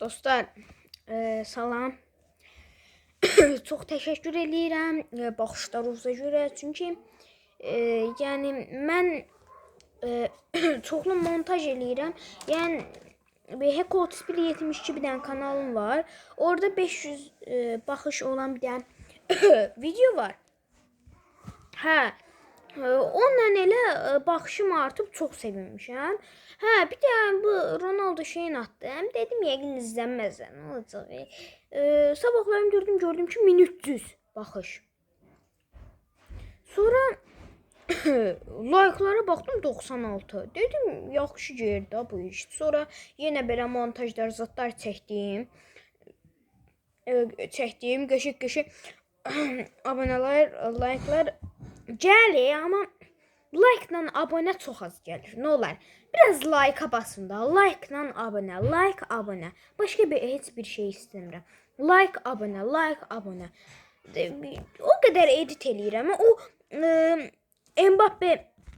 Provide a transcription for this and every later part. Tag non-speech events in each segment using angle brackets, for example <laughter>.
Dostlar, e, salam. <coughs> Çox təşəkkür eləyirəm e, baxışlarınıza görə. Çünki e, yəni mən e, <coughs> çoxlu montaj eləyirəm. Yəni Hack 31 72 bir dənə kanalım var. Orada 500 e, baxış olan bir dənə <coughs> video var. Hə. E, Onunla elə baxışım artıb çox sevinmişəm. Hə, bir də bu Ronaldo şeyin atdım. Dedim yəqin izlənməz. Nə olacaq? E, e, sabahlarım gördüm, gördüm ki 1300 baxış. Sonra <coughs> like'lara baxdım 96. Dedim yaxşı yerdə bu iş. Sonra yenə belə montajlar, zatlar çəkdim. E, çəkdiyim qəşəng-qəşəng <coughs> abunələr, like'lar gəlir, amma like-la abunə çox az gəlir. Nə olar? Biraz like-a basın da. Like-la abunə, like abunə. Başqa bir heç bir şey istəmirəm. Like abunə, like abunə. O qədər edit eləyirəm. O e, Mbappe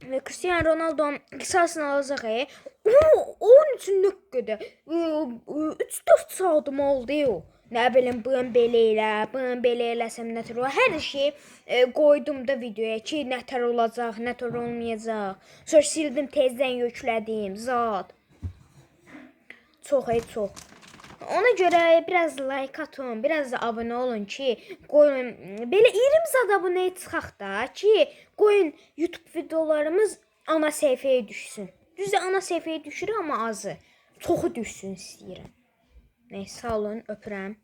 ve Cristiano Ronaldo qisasını alacaq. E. O, onun üçün nə qədər 3-4 saatım oldu o. Belə elə, bunu belə eləsəm nətər olar. Hər şey e, qoydum da videoya ki, nətər olacaq, nətər olmayacaq. Sonra sildim, tezdən yüklədim. Zat. Çox ey çox. Ona görə biraz like atın, biraz da abunə olun ki, qoyun belə 20 zad abunəyə çıxaq da ki, qoyun YouTube videolarımız ana səhifəyə düşsün. Düzdür, ana səhifəyə düşür amma azı. Çoxu düşsün istəyirəm. Nəysə, sağ olun, öpürəm.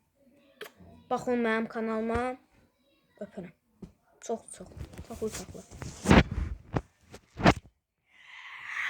Baxın mənim kanalıma. Öpürəm. Çox çox. Çoxlu çoxlu.